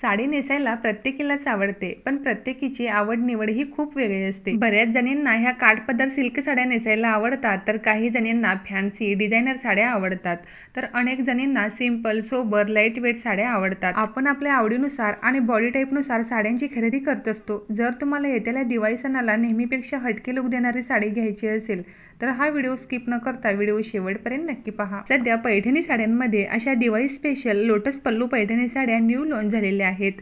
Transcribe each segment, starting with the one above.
साडी नेसायला प्रत्येकीलाच आवडते पण प्रत्येकीची आवड निवड ही खूप वेगळी असते. बऱ्याच जणींना ह्या काठपदर सिल्क साड्या नेसायला आवडतात तर काही जणींना फॅन्सी डिझायनर साड्या आवडतात तर अनेक जणींना सिंपल सोबर लाइट वेट साड्या आवडतात. आपण आपल्या आवडीनुसार आणि बॉडी टाईपनुसार साड्यांची खरेदी करत असतो. जर तुम्हाला येत्याला दिवाळी सणाला नेहमीपेक्षा हटके लुक देणारी साडी घ्यायची असेल तर हा व्हिडिओ स्किप न करता व्हिडिओ शेवटपर्यंत नक्की पहा. सध्या पैठणी साड्यांमध्ये अशा दिवाळी स्पेशल लोटस पल्लू पैठणी साड्या न्यू लॉन्च झालेल्या आहेत.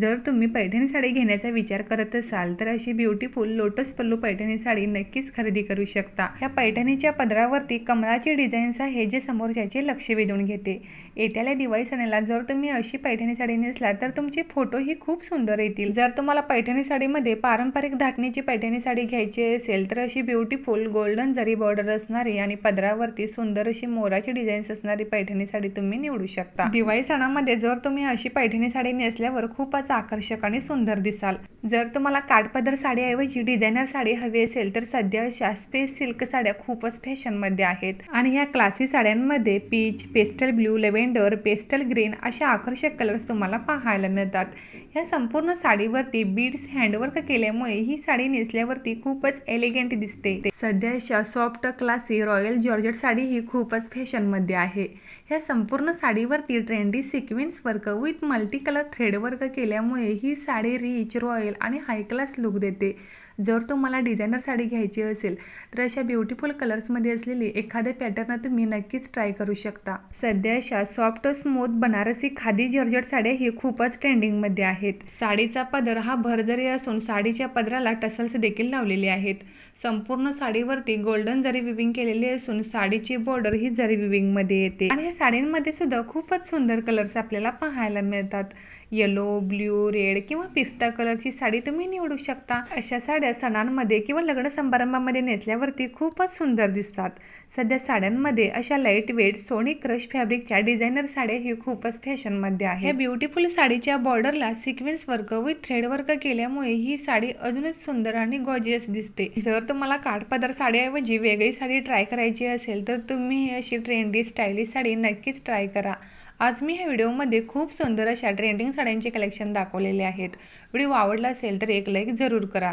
जर तुम्ही पैठणी साडी घेण्याचा विचार करत असाल तर अशी ब्युटिफुल लोटस पल्लू पैठणी साडी नक्कीच खरेदी करू शकता. या पैठणीच्या पदरावरती कमळाची डिझाईन्स आहे जे समोरच्याचे लक्ष वेधून घेते. येत्याला दिवाळी सणाला जर तुम्ही अशी पैठणी साडी नेसला तर तुमचे फोटोही खूप सुंदर येतील. जर तुम्हाला पैठणी साडीमध्ये पारंपरिक धाटणीची पैठणी साडी घ्यायची असेल तर अशी ब्युटिफुल गोल्डन जरी बॉर्डर असणारी आणि पदरावरती सुंदर अशी मोराची डिझाईन्स असणारी पैठणी साडी तुम्ही निवडू शकता. दिवाळी सणामध्ये जर तुम्ही अशी पैठणी साडी नेस नेसल्यावर खूपच आकर्षक आणि सुंदर दिसाल. जर तुम्हाला काठपदर साडीऐवजी डिझायनर साडी हवी असेल तर सध्या अशा स्पेस सिल्क साड्या खूपच फॅशनमध्ये आहेत. आणि ह्या क्लासी साड्यांमध्ये peach pastel blue lavender pastel green अशा आकर्षक कलर्स तुम्हाला पाहायला मिळतात. ह्या संपूर्ण साडीवरती बीड्स हँडवर्क केल्यामुळे ही साडी नेसल्यावरती खूपच एलिगंट दिसते. सध्या अशा soft classy royal georgette sari ही खूपच फॅशनमध्ये आहे. ह्या संपूर्ण साडीवरती trendy sequence work with multi colour thread handwork केल्यामुळे ही साडी रिच रॉयल आणि हाय क्लास लुक देते. जर तुम्हाला डिझायनर साडी घ्यायची असेल तर अशा ब्युटिफुल कलर्समध्ये असलेली एखादे पॅटर्न तुम्ही नक्कीच ट्राय करू शकता. सध्या अशा soft smooth Banarasi khadi georgette साड्या ही खूपच ट्रेंडिंगमध्ये आहेत. साडीचा पदर हा भरजरी असून साडीच्या पदराला टसल्स देखील लावलेले आहेत. संपूर्ण साडीवरती गोल्डन जरी विविंग केलेली असून साडीची बॉर्डर ही जरी विविंगमध्ये येते. आणि या साडींमध्ये सुद्धा खूपच सुंदर कलर्स आपल्याला पाहायला मिळतात. येलो ब्ल्यू रेड किंवा पिस्ता कलरची साडी तुम्ही निवडू शकता. अशा साड्या सणांमध्ये किंवा लग्न समारंभामध्ये नेसल्यावरती खूपच सुंदर दिसतात. सध्या साड्यांमध्ये अशा लाइट वेट सोनी क्रश फॅब्रिकच्या डिझायनर साड्या ही खूपच फॅशनमध्ये आहे या ब्युटिफुल साडीच्या बॉर्डरला sequence work with thread work केल्यामुळे ही साडी अजूनच सुंदर आणि गॉजियस दिसते. जर तुम्हाला काठपदर साडीऐवजी वेगळी साडी ट्राय करायची असेल तर तुम्ही अशी ट्रेंडी स्टायलिश साडी नक्कीच ट्राय करा. आज मी ह्या व्हिडिओमध्ये खूप सुंदर अशा ट्रेंडिंग साड्यांचे कलेक्शन दाखवलेले आहेत. व्हिडिओ आवडला असेल तर एक लाईक जरूर करा.